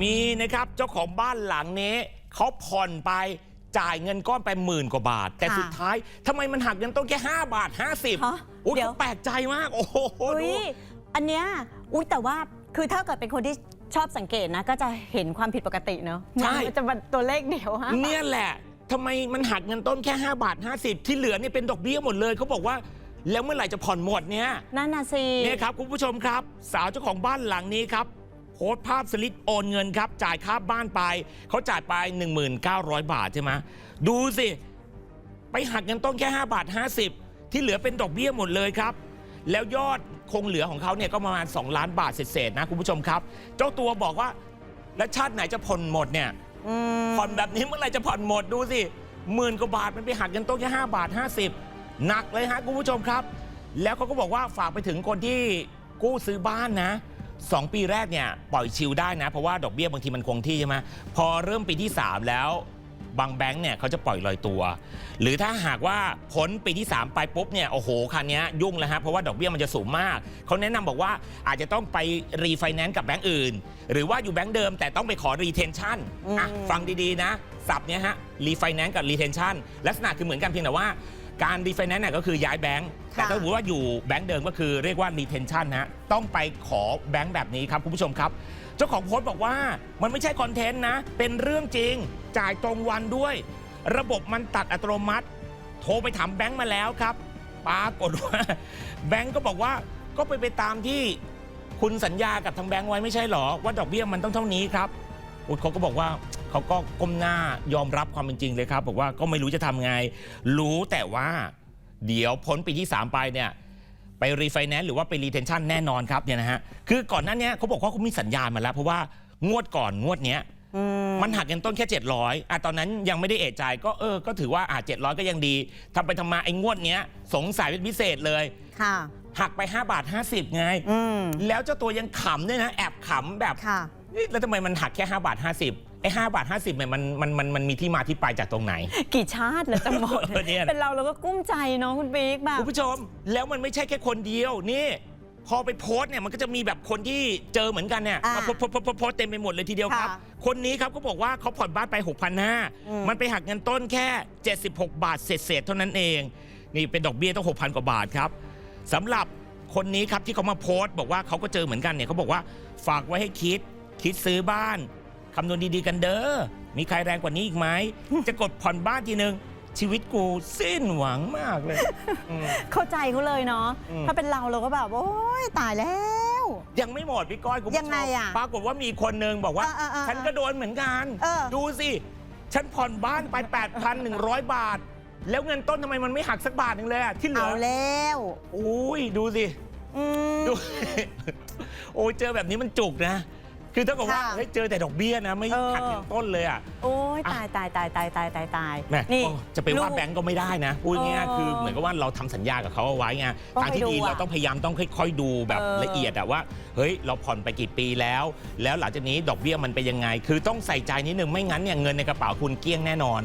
มีนะครับเจ้าของบ้านหลังนี้เขาผ่อนไปจ่ายเงินก้อนไปหมื่นกว่าบาท แต่ค่ะสุดท้ายทำไมมันหักเงินต้นแค่ 5 บาท50ฮะโอ้ยเดี๋ยว เขาแปลกใจมาก โอ้โหอุ้ดูยอันเนี้ยอุ้ยแต่ว่าคือถ้าเกิดเป็นคนที่ชอบสังเกตนะ ก็จะเห็นความผิดปกติเนอะใช่ มันจะเป็นตัวเลขเดียวฮะ เนี่ยแหละทำไมมันหักเงินต้นแค่ 5 บาท 50 ที่เหลือเนี่ยเป็นดอกเบี้ยหมดเลยเขาบอกว่า แล้วเมื่อไหร่จะผ่อนหมดเนี่ย นั่นน่ะสิ เนี่ยครับคุณผู้ชมครับ สาวเจ้าของบ้านหลังนี้ครับโพสต์ภาพสลิปโอนเงินครับ จ่ายค่าบ้านไปเขาจ่ายไป 1,900 บาทใช่ไหมดูสิ ไปหักเงินต้นแค่ 5 บาท 50 ที่เหลือเป็นดอกเบี้ยหมดเลยครับ แล้วยอดคงเหลือของเขาเนี่ยก็ประมาณ 2 ล้านบาทเศษๆนะคุณผู้ชมครับ เจ้าตัวบอกว่า แล้วชาติไหนจะผ่อนหมดเนี่ยอืมผ่อนแบบนี้เมื่อไหร่จะผ่อนหมดดูสิหมื่นกว่าบาทมันไปหักเงินต้นแค่5บาท 50 หนักเลยฮะคุณผู้ชมครับ แล้วเขาก็บอกว่าฝากไปถึงคนที่กู้ซื้อบ้านนะ 2ปีแรกเนี่ยปล่อยชิลได้นะ เพราะว่าดอกเบี้ยบางทีมันคงที่ใช่ไหมพอเริ่มปีที่ 3 แล้วบางแบงค์เนี่ยเขาจะปล่อยลอยตัว หรือถ้าหากว่าพ้นปีที่ 3 ไปปุ๊บเนี่ยโอ้โหคันนี้ยยุ่งแล้วฮะเพราะว่าดอกเบี้ยมันจะสูงมาก เขาแนะนำบอกว่าอาจจะต้องไปรีไฟแนนซ์กับแบงก์อื่น หรือว่าอยู่แบงก์เดิมแต่ต้องไปขอรีเทนชั่นอะฟังดีๆนะสับเนี้ยฮะรีไฟแนนซ์กับรีเทนชั่นลักษณะคือเหมือนกันเพียงแต่ว่า การรีไฟแนนซ์เนี่ยก็คือย้ายแบงก์แต่ถ้าสมมติว่าอยู่แบงก์เดิมก็คือเรียกว่ารีเทนชั่นนะต้องไปขอแบงก์แบบนี้ครับคุณผู้ชมครับ เจ้าของโพสต์บอกว่ามันไม่ใช่คอนเทนต์นะ เป็นเรื่องจริงจ่ายตรงวันด้วย ระบบมันตัดอัตโนมัติ โทรไปถามแบงค์มาแล้วครับปรากฏว่าแบงค์ก็บอกว่าก็ไปไปตามที่คุณสัญญากับทางแบงค์ไว้ไม่ใช่หรอว่าดอกเบี้ยมันต้องเท่านี้ครับอุ๊ยเขาก็บอกว่า เขาก็ก้มหน้ายอมรับความเป็นจริงเลยครับบอกว่าก็ไม่รู้จะทำไง รู้แต่ว่าเดี๋ยวพ้นปีที่ 3 ไปเนี่ยไปรีไฟแนนซ์หรือว่าไปรีเทนชั่นแน่นอนครับเนี่ยนะฮะคือก่อนหน้าเนี้ยเขาบอกว่าเขามีสัญญาณมาแล้ว เพราะว่างวดก่อนงวดเนี้ย อืม มันหักเงินต้นแค่ 700อะตอนนั้นยังไม่ได้เอะใจก็เออ ก็ถือว่าอะ700 ก็ยังดีทำไปทำมาไอ้งวดเนี้ย สงสัยเป็นพิเศษเลย ค่ะ หักไป 5 บาท 50 ไง อืม แล้วเจ้าตัวยังขำด้วยนะ แอบขำแบบค่ะ นี่แล้วทำไมมันหักแค่ 5 บาท 50 ไอ้5บาท50เนี่ยมันมันมันมันมีที่มาที่ไปจากตรงไหน กี่ชาติเลยจะหมด เออเนี่ย เป็นเราเราก็กุ้มใจเนาะคุณบิ๊กแบบ คุณผู้ชม แล้วมันไม่ใช่แค่คนเดียวนี่ พอไปโพสต์เนี่ยมันก็จะมีแบบคนที่เจอเหมือนกันเนี่ยอ่ามาโพสต์โพสต์โพสต์โพสต์เต็มไปหมดเลยทีเดียวครับ ค่ะคนนี้ครับก็บอกว่าเขาผ่อนบ้านไป 6 5 0 อืม 0มันไปหักเงินต้นแค่ 76 บาทเศษๆเท่านั้นเอง นี่เป็นดอกเบี้ยต้อง 6,000 กว่าบาทครับสำหรับคนนี้ครับที่เขามาโพสต์บอกว่าเขาก็เจอเหมือนกันเนี่ยเขาบอกว่าฝากไว้ให้คิด คิดซื้อบ้าน คำนวณดีๆกันเด้อ มีใครแรงกว่านี้อีกไหม จะกดผ่อนบ้านทีนึง ชีวิตกูสิ้นหวังมากเลยอืม เข้าใจเขาเลยเนาะ อืม ถ้าเป็นเราเราก็แบบ โอ้ยตายแล้ว ยังไม่หมดพี่ก้อยคุณผู้ชมยังไงอะปรากฏว่ามีคนหนึ่งบอกว่าอ่าๆๆฉันก็โดนเหมือนกัน เออ ดูสิ ฉันผ่อนบ้านไป 8,100 บาท แล้วเงินต้นทำไมมันไม่หักสักบาทหนึ่งเลยอะที่เหลืเอาอแล้วอุ้ยดูสิ อืม ดู โอ้ยเจอแบบนี้มันจุกนะ คือถ้ากับว่าค่ะ เฮ้ยเจอแต่ดอกเบี้ยนะ ไม่เออหักเงินต้นเลยอะโอ้ยตายตายตายตายตายตายตายแหม่นี่โอ้จะไปว่าลูกแบงก์ก็ไม่ได้นะพูดง่ายเออๆคือเหมือนกับว่าเราทำสัญญากับเขาเอาไว้ไงต้องทางที่ดีไปดูอะเราต้องพยายามต้องค่อย ๆ ดูแบบเออ ละเอียดอะว่า เฮ้ยเราผ่อนไปกี่ปีแล้ว แล้วหลังจากนี้ดอกเบี้ยมันเป็นยังไง คือต้องใส่ใจนิดนึงไม่งั้นเนี่ยเงินในกระเป๋าคุณเกลี้ยงแน่นอน